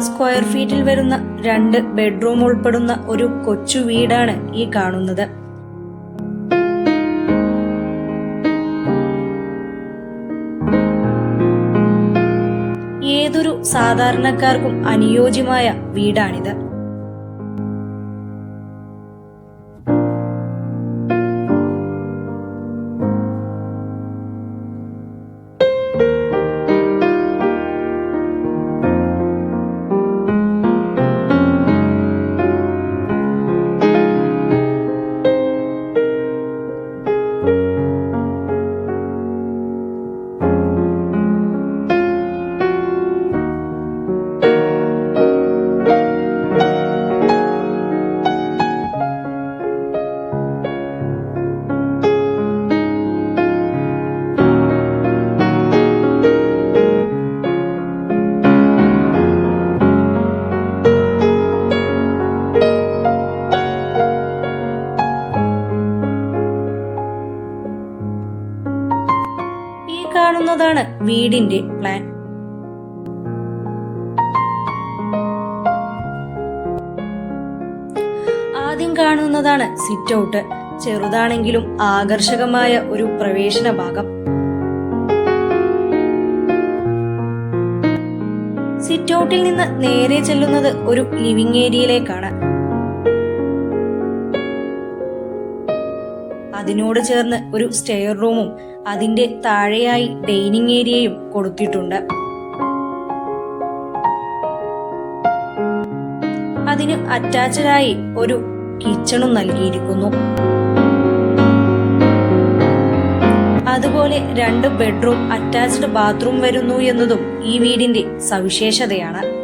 Square ഫീറ്റിൽ വരുന്ന രണ്ട് ബെഡ്റൂം ഉൾപ്പെടുന്ന ഒരു കൊച്ചു വീടാണ് ഈ കാണുന്നത്. ഏതൊരു സാധാരണക്കാർക്കും അനുയോജ്യമായ വീടാണിത്. കാണുന്നതാണ് വീടിന്റെ പ്ലാൻ ആദ്യം കാണുന്നതാണ് സിറ്റ് ഔട്ട് ചെറുതാണെങ്കിലും ആകർഷകമായ ഒരു പ്രവേശന ഭാഗം. സിറ്റ് ഔട്ടിൽ നിന്ന് നേരെ ചെല്ലുന്നത് ഒരു ലിവിംഗ് ഏരിയയിലേക്കാണ് അതിനോട് ചേർന്ന് ഒരു സ്റ്റെയർ റൂമും അതിന്റെ താഴെയായി ഡൈനിങ് ഏരിയയും കൊടുത്തിട്ടുണ്ട്. അതിന് അറ്റാച്ചഡായി ഒരു കിച്ചണും നൽകിയിരിക്കുന്നു. അതുപോലെ രണ്ട് ബെഡ്റൂം അറ്റാച്ച്ഡ് ബാത്റൂം വരുന്നു എന്നതും ഈ വീടിന്റെ സവിശേഷതയാണ്.